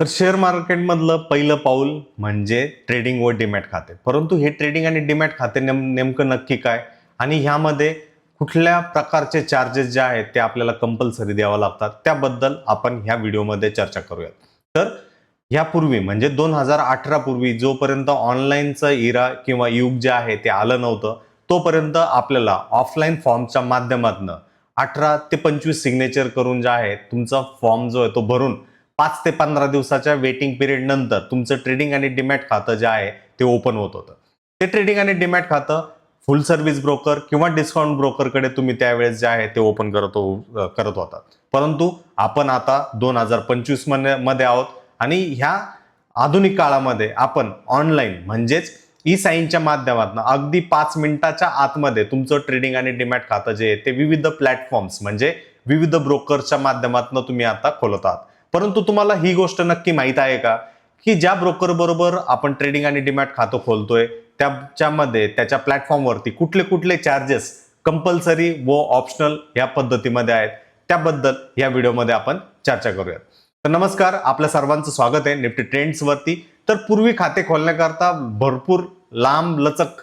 तर शेअर मार्केटमधलं पहिलं पाऊल म्हणजे ट्रेडिंग व डीमॅट खाते. परंतु हे ट्रेडिंग आणि डीमॅट खाते नेम नेमकं नक्की काय? आणि ह्यामध्ये कुठल्या प्रकारचे चार्जेस जे आहेत ते आपल्याला कंपल्सरी द्यावं लागतात? त्याबद्दल आपण ह्या व्हिडिओमध्ये चर्चा करूयात. तर ह्यापूर्वी म्हणजे दोन हजार अठरा पूर्वी जोपर्यंत ऑनलाईनचं इरा किंवा युग जे आहे ते आलं नव्हतं तोपर्यंत आपल्याला ऑफलाईन फॉर्मच्या माध्यमातून अठरा ते पंचवीस सिग्नेचर करून जे आहे तुमचा फॉर्म जो आहे तो भरून पाच ते पंधरा दिवसाच्या वेटिंग पिरियड नंतर तुमचं ट्रेडिंग आणि डीमॅट खातं जे आहे ते ओपन होत होतं. ते ट्रेडिंग आणि डीमॅट खातं फुल सर्व्हिस ब्रोकर किंवा डिस्काउंट ब्रोकरकडे तुम्ही त्यावेळेस जे आहे ते ओपन करत हो- करत होता. परंतु आपण आता दोन हजार पंचवीसमध्ये आहोत आणि ह्या आधुनिक काळामध्ये आपण ऑनलाईन म्हणजेच ई साईनच्या माध्यमातून अगदी पाच मिनिटाच्या आतमध्ये तुमचं ट्रेडिंग आणि डीमॅट खातं जे आहे ते विविध प्लॅटफॉर्म्स म्हणजे विविध ब्रोकरच्या माध्यमातून तुम्ही आता खोलत आहात. परंतु तुम्हाला ही गोष्ट नक्की माहीत आहे का? की ज्या ब्रोकर बरोबर आपण ट्रेडिंग आणि डीमॅट खातं खोलतोय त्याच्यामध्ये त्याच्या प्लॅटफॉर्मवरती कुठले कुठले चार्जेस कंपल्सरी व ऑप्शनल या पद्धतीमध्ये आहेत त्याबद्दल या व्हिडिओमध्ये आपण चर्चा करूयात. तर नमस्कार आपल्या सर्वांचं स्वागत आहे निफ्टी ट्रेंड्सवरती तर पूर्वी खाते खोलण्याकरता भरपूर लांब लचक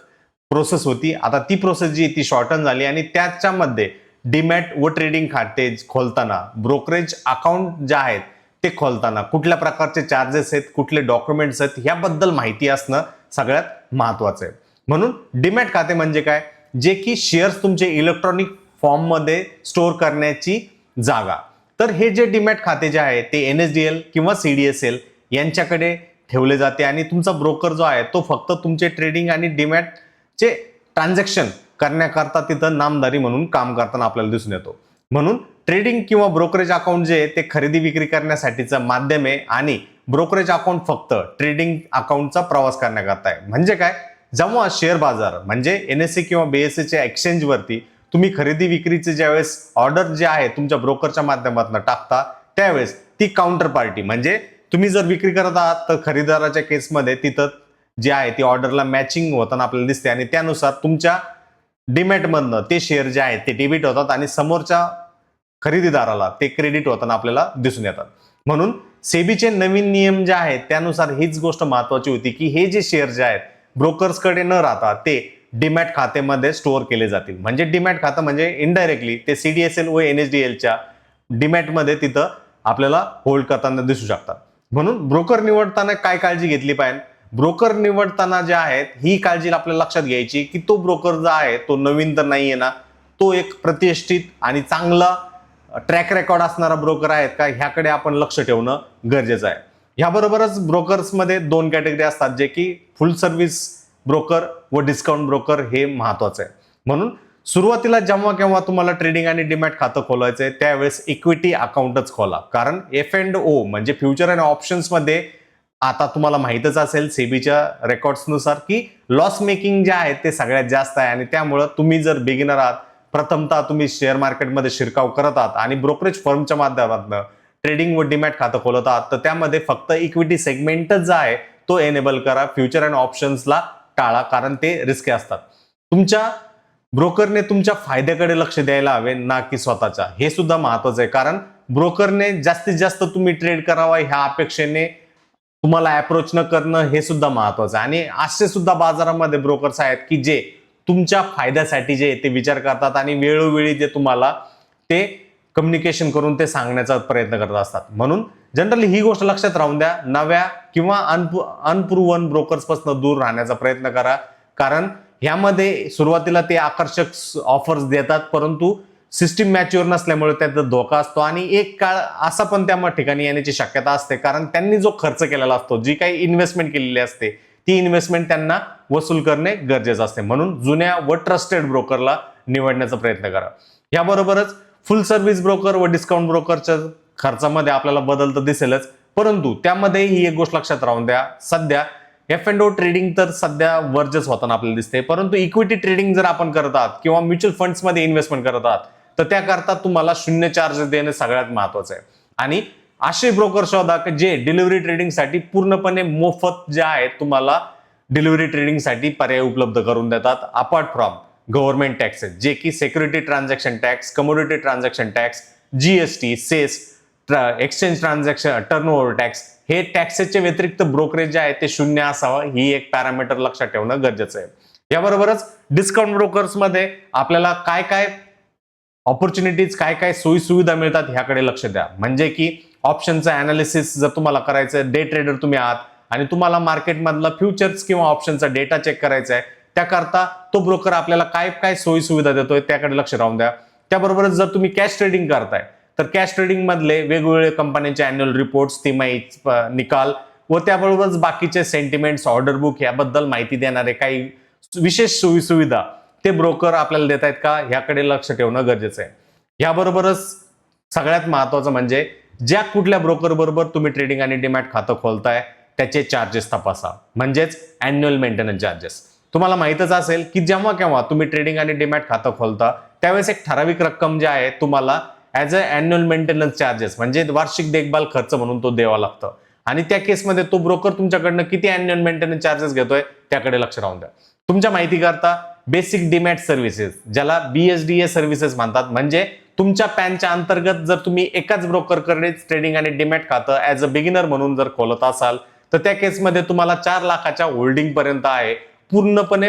प्रोसेस होती. आता ती प्रोसेस जी ती शॉर्टन झाली आणि त्याच्यामध्ये डीमॅट व ट्रेडिंग खाते खोलताना ब्रोकरेज अकाउंट ज्या आहेत ते खोलताना कुठल्या प्रकारचे चार्जेस आहेत कुठले डॉक्युमेंट्स आहेत याबद्दल माहिती असणं सगळ्यात महत्वाचं आहे. म्हणून डीमॅट खाते म्हणजे काय? जे की शेअर्स तुमचे इलेक्ट्रॉनिक फॉर्ममध्ये स्टोअर करण्याची जागा. तर हे जे डीमॅट खाते जे आहे ते एन एस डी एल किंवा सी डी एस एल यांच्याकडे ठेवले जाते आणि तुमचा ब्रोकर जो आहे तो फक्त तुमचे ट्रेडिंग आणि डिमॅटचे ट्रान्झॅक्शन करण्याकरता तिथं नामदारी म्हणून काम करताना आपल्याला दिसून येतो. म्हणून ट्रेडिंग किंवा ब्रोकरेज अकाउंट जे आहे ते खरेदी विक्री करण्यासाठीचं माध्यम आहे आणि ब्रोकरेज अकाउंट फक्त ट्रेडिंग अकाउंटचा प्रवास करण्याकरता आहे. म्हणजे काय? जेव्हा शेअर बाजार म्हणजे एन एस सी किंवा बीएससीच्या एक्सचेंजवरती तुम्ही खरेदी विक्रीचे ज्यावेळेस ऑर्डर जे आहे तुमच्या ब्रोकरच्या माध्यमातून टाकता त्यावेळेस ती काउंटर पार्टी म्हणजे तुम्ही जर विक्री करत आहात तर खरेदीदाराच्या केसमध्ये तिथं जे आहे ती ऑर्डरला मॅचिंग होताना आपल्याला दिसते आणि त्यानुसार तुमच्या डीमॅटमधनं ते शेअर जे आहेत ते डेबिट होतात आणि समोरच्या खरेदीदाराला ते क्रेडिट होताना आपल्याला दिसून येतात. म्हणून सेबीचे नवीन नियम जे आहेत त्यानुसार हीच गोष्ट महत्वाची होती की हे जे शेअर जे आहेत ब्रोकर्सकडे न राहता ते डीमॅट खात्यामध्ये स्टोअर केले जातील. म्हणजे डीमॅट खातं म्हणजे इनडायरेक्टली ते सी डी एस एल व एन एस डी एलच्या डीमॅटमध्ये तिथं आपल्याला होल्ड करताना दिसू शकतात. म्हणून ब्रोकर निवडताना काय काळजी घेतली पाहिजे? ब्रोकर निवडताना जे आहेत ही काळजी आपल्याला लक्षात घ्यायची की तो ब्रोकर जो आहे तो नवीन तर नाही आहे ना तो एक प्रतिष्ठित आणि चांगला ट्रॅक रेकॉर्ड असणारा ब्रोकर आहेत का ह्याकडे आपण लक्ष ठेवणं गरजेचं आहे. ह्याबरोबरच ब्रोकर्समध्ये दोन कॅटेगरी असतात जे की फुल सर्व्हिस ब्रोकर व डिस्काउंट ब्रोकर हे महत्वाचं आहे. म्हणून सुरुवातीला जेव्हा केव्हा तुम्हाला ट्रेडिंग आणि डीमॅट खातं खोलायचं आहे त्यावेळेस इक्विटी अकाउंटच खोला. कारण एफ अँड ओ म्हणजे फ्युचर अँड ऑप्शन्समध्ये आता तुम्हाला माहीतच असेल सेबीच्या रेकॉर्ड्सनुसार की लॉस मेकिंग जे आहे ते सगळ्यात जास्त आहे आणि त्यामुळं तुम्ही जर बिगिनर आहात प्रथमतः तुम्ही शेअर मार्केटमध्ये शिरकाव करत आहात आणि ब्रोकरेज फर्मच्या माध्यमातून ट्रेडिंग व डीमॅट खातं खोलत आहात. तर त्यामध्ये फक्त इक्विटी सेगमेंटच जो आहे तो एनेबल करा. फ्युचर अँड ऑप्शन्सला टाळा कारण ते रिस्की असतात. तुमच्या ब्रोकरने तुमच्या फायद्याकडे लक्ष द्यायला हवे ना की स्वतःच्या. हे सुद्धा महत्वाचं आहे कारण ब्रोकरने जास्तीत जास्त तुम्ही ट्रेड करावा ह्या अपेक्षेने तुम्हाला अप्रोच न करणं हे सुद्धा महत्वाचं आहे. आणि असे सुद्धा बाजारामध्ये ब्रोकर्स आहेत की जे तुमच्या फायद्यासाठी जे ते विचार करतात आणि वेळोवेळी जे तुम्हाला ते कम्युनिकेशन करून ते सांगण्याचा प्रयत्न करत असतात. म्हणून जनरली ही गोष्ट लक्षात राहून द्या. नव्या किंवा अनपु अनप्रुवन ब्रोकर्सपासून दूर राहण्याचा प्रयत्न करा. कारण ह्यामध्ये सुरुवातीला ते आकर्षक ऑफर्स देतात परंतु सिस्टीम मॅच्युअर नसल्यामुळे त्याचा धोका असतो आणि एक काळ असा पण त्या ठिकाणी येण्याची शक्यता असते. कारण त्यांनी जो खर्च केलेला असतो जी काही इन्व्हेस्टमेंट केलेली असते ती इन्व्हेस्टमेंट त्यांना वसूल करणे गरजेचं असते. म्हणून जुन्या व ट्रस्टेड ब्रोकरला निवडण्याचा प्रयत्न करा. याबरोबरच फुल सर्व्हिस ब्रोकर व डिस्काउंट ब्रोकरच्या खर्चामध्ये आपल्याला बदल तर दिसेलच. परंतु त्यामध्ये ही एक गोष्ट लक्षात राहून द्या. सध्या एफ अँड ओ ट्रेडिंग तर सध्या वर्जस होताना आपल्याला दिसते परंतु इक्विटी ट्रेडिंग जर आपण करत आहात किंवा म्युच्युअल फंड्समध्ये इन्व्हेस्टमेंट करत आहात तर त्याकरता तुम्हाला शून्य चार्जेस देणे सगळ्यात महत्वाचं आहे. आणि असे ब्रोकर शोधा की जे डिलिव्हरी ट्रेडिंगसाठी पूर्णपणे मोफत जे आहेत तुम्हाला डिलिव्हरी ट्रेडिंगसाठी पर्याय उपलब्ध करून देतात. अपार्ट फ्रॉम गव्हर्नमेंट टॅक्सेस जे की security transaction tax commodity transaction tax GST cess exchange transaction turnover tax हे टॅक्सेसच्या व्यतिरिक्त ब्रोकरेज जे आहे ते शून्य असावं ही एक पॅरामीटर लक्षात ठेवणं गरजेचं आहे. याबरोबरच डिस्काउंट ब्रोकर्समध्ये आपल्याला काय काय ऑपॉर्च्युनिटीज काय काय सोयी सुविधा मिळतात ह्याकडे लक्ष द्या. म्हणजे की ऑप्शनचं अनालिसिस जर तुम्हाला करायचं डे ट्रेडर तुम्ही आहात आणि तुम्हाला मार्केटमधला फ्युचर्स किंवा ऑप्शनचा डेटा चेक करायचा आहे त्याकरता तो ब्रोकर आपल्याला काय काय सोयी सुविधा देतोय त्याकडे लक्ष राहून द्या. त्याबरोबरच जर तुम्ही कॅश ट्रेडिंग करताय तर कॅश ट्रेडिंग मधले वेगवेगळे कंपन्यांचे अॅन्युअल रिपोर्ट्स तिमाही निकाल व त्याबरोबरच बाकीचे सेंटिमेंट्स ऑर्डर बुक याबद्दल माहिती देणारे काही विशेष सोयी सुविधा ते ब्रोकर आपल्याला देत आहेत का? ह्याकडे लक्ष ठेवणं गरजेचं आहे. याबरोबरच सगळ्यात महत्वाचं म्हणजे ज्या कुठल्या ब्रोकर बरोबर तुम्ही ट्रेडिंग आणि डिमॅट खातं खोलताय त्याचे चार्जेस तपासा. म्हणजेच अॅन्युअल मेंटेनन्स चार्जेस तुम्हाला माहितच असेल की जेव्हा केव्हा तुम्ही ट्रेडिंग आणि डिमॅट खातं खोलता त्यावेळेस एक ठराविक रक्कम जी आहे तुम्हाला as a annual maintenance charges म्हणजे वार्षिक देखभाल खर्च म्हणून तो द्यावा लागतं. आणि त्या केसमध्ये तो ब्रोकर तुमच्याकडनं किती अॅन्युअल मेंटेनन्स चार्जेस घेतोय त्याकडे लक्ष राहून द्या. तुमच्या माहिती करता बेसिक डिमॅट सर्व्हिसेस ज्याला बीएसडीए सर्व्हिसेस म्हणतात म्हणजे तुमच्या पॅनच्या अंतर्गत जर तुम्ही एकाच ब्रोकरकडे ट्रेडिंग आणि डिमॅट खातं ऍज अ बिगिनर म्हणून जर खोलत असाल तर त्या केसमध्ये तुम्हाला चार लाखाच्या होल्डिंग पर्यंत आहे. पूर्णपणे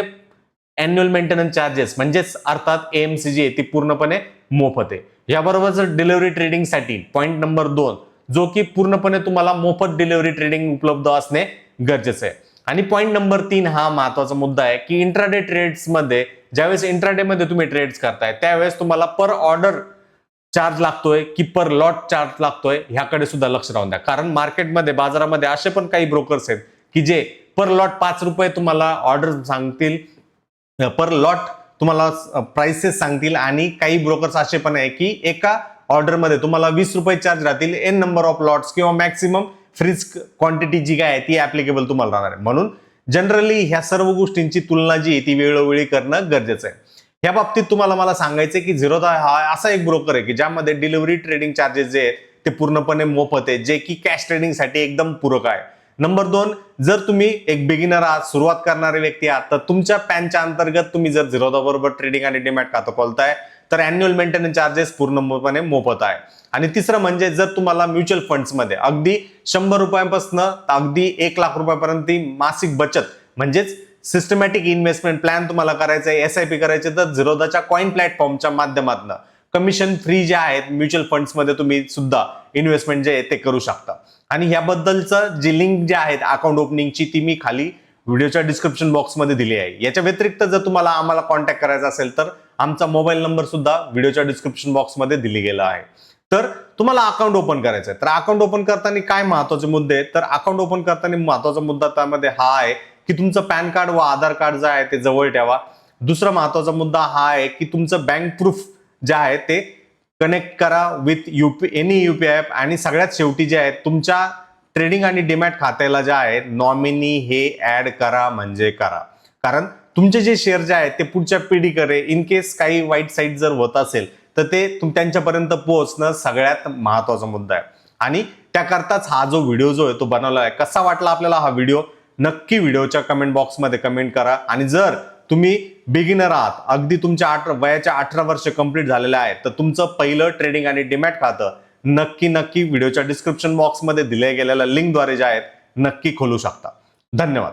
अॅन्युअल मेंटेनन्स चार्जेस म्हणजेच अर्थात एम सी जी आहे ती पूर्णपणे मोफत आहे. याबरोबर जर डिलिव्हरी ट्रेडिंगसाठी पॉईंट नंबर दोन जो की पूर्णपणे तुम्हाला मोफत डिलिव्हरी ट्रेडिंग उपलब्ध असणे गरजेचं आहे. आणि पॉईंट नंबर तीन हा महत्त्वाचा मुद्दा आहे की इंट्राडे ट्रेड्समध्ये ज्यावेळेस इंट्राडे मध्ये तुम्ही ट्रेड्स करताय त्यावेळेस तुम्हाला पर ऑर्डर चार्ज लागतोय की पर लॉट चार्ज लागतोय ह्याकडे सुद्धा लक्ष राहून द्या. कारण मार्केटमध्ये बाजारामध्ये असे पण काही ब्रोकर्स आहेत की जे पर लॉट पाच रुपये तुम्हाला ऑर्डर सांगतील पर लॉट तुम्हाला प्राइसेस सांगतील आणि काही ब्रोकर्स असे पण आहे की एका ऑर्डरमध्ये तुम्हाला वीस रुपये चार्ज राहतील एन नंबर ऑफ लॉट्स किंवा मॅक्सिमम फ्रीज क्वांटिटी जी काय आहे ती ऍप्लिकेबल तुम्हाला राहणार आहे. म्हणून जनरली ह्या सर्व गोष्टींची तुलना जी आहे ती वेळोवेळी करणं गरजेचं आहे. या बाबतीत तुम्हाला मला सांगायचं की झिरोदा हा असा एक ब्रोकर आहे की ज्यामध्ये डिलिव्हरी ट्रेडिंग चार्जेस जे आहेत ते पूर्णपणे मोफत आहे जे की कॅश ट्रेडिंगसाठी एकदम पूरक आहे. नंबर दोन जर तुम्ही एक बिगिनर आहात सुरुवात करणारे व्यक्ती आहात तर तुमच्या पॅनच्या अंतर्गत तुम्ही जर झिरोदा बरोबर ट्रेडिंग आणि डिमॅट खातं खोलताय तर अॅन्युअल मेंटेनन्स चार्जेस पूर्णपणे मोफत आहे. आणि तिसरं म्हणजे जर तुम्हाला म्युच्युअल फंड्समध्ये अगदी शंभर रुपयापासून अगदी एक लाख रुपयापर्यंत मासिक बचत म्हणजेच सिस्टमॅटिक इन्व्हेस्टमेंट प्लॅन तुम्हाला करायचा आहे एस आय पी करायचे तर झिरोदाच्या कॉइन प्लॅटफॉर्मच्या माध्यमातून. कमिशन फ्री जे आहेत म्युच्युअल फंड्समध्ये तुम्ही सुद्धा इन्व्हेस्टमेंट जे आहे ते करू शकता. आणि ह्याबद्दलचं जी लिंक जे आहेत अकाउंट ओपनिंगची ती मी खाली व्हिडिओच्या डिस्क्रिप्शन बॉक्समध्ये दिली आहे. याच्या व्यतिरिक्त जर तुम्हाला आम्हाला कॉन्टॅक्ट करायचा असेल तर आमचा मोबाईल नंबर सुद्धा व्हिडिओच्या डिस्क्रिप्शन बॉक्समध्ये दिली गेला आहे. तर तुम्हाला अकाउंट ओपन करायचं आहे तर अकाउंट ओपन करताना काय महत्त्वाचे मुद्दे आहेत? तर अकाउंट ओपन करताना महत्त्वाचा मुद्दा त्यामध्ये हा आहे की तुमचं पॅन कार्ड व आधार कार्ड जे आहे ते जवळ ठेवा. दुसरा महत्त्वाचा मुद्दा हा आहे की तुमचं बँक प्रूफ जे आहे ते कनेक्ट करा with UP any UPI app आणि सगळ्यात शेवटी जे आहे तुमच्या ट्रेडिंग आणि डिमॅट खात्याला जे आहे नॉमिनी हे ऍड करा म्हणजे करा. कारण तुमचे जे शेअर जे आहेत ते पुढच्या पिढीकडे इन केस काही वाईट साईट जर होत असेल तर ते तुम त्यांच्यापर्यंत पोहोचणं सगळ्यात महत्त्वाचा मुद्दा आहे. आणि त्याकरताच हा जो व्हिडिओ जो आहे तो बनवला आहे. कसा वाटला आपल्याला हा व्हिडिओ नक्की व्हिडिओच्या कमेंट बॉक्समध्ये कमेंट करा. आणि जर तुम्ही बिगिनर आहात अगदी तुमच्या आठ वयाच्या अठरा वर्ष कंप्लीट झालेले आहेत तर तुमचं पहिलं ट्रेडिंग आणि डिमॅट खातं नक्की नक्की व्हिडिओच्या डिस्क्रिप्शन बॉक्समध्ये दिल्या गेलेल्या लिंकद्वारे जे आहेत नक्की खोलू शकता. धन्यवाद.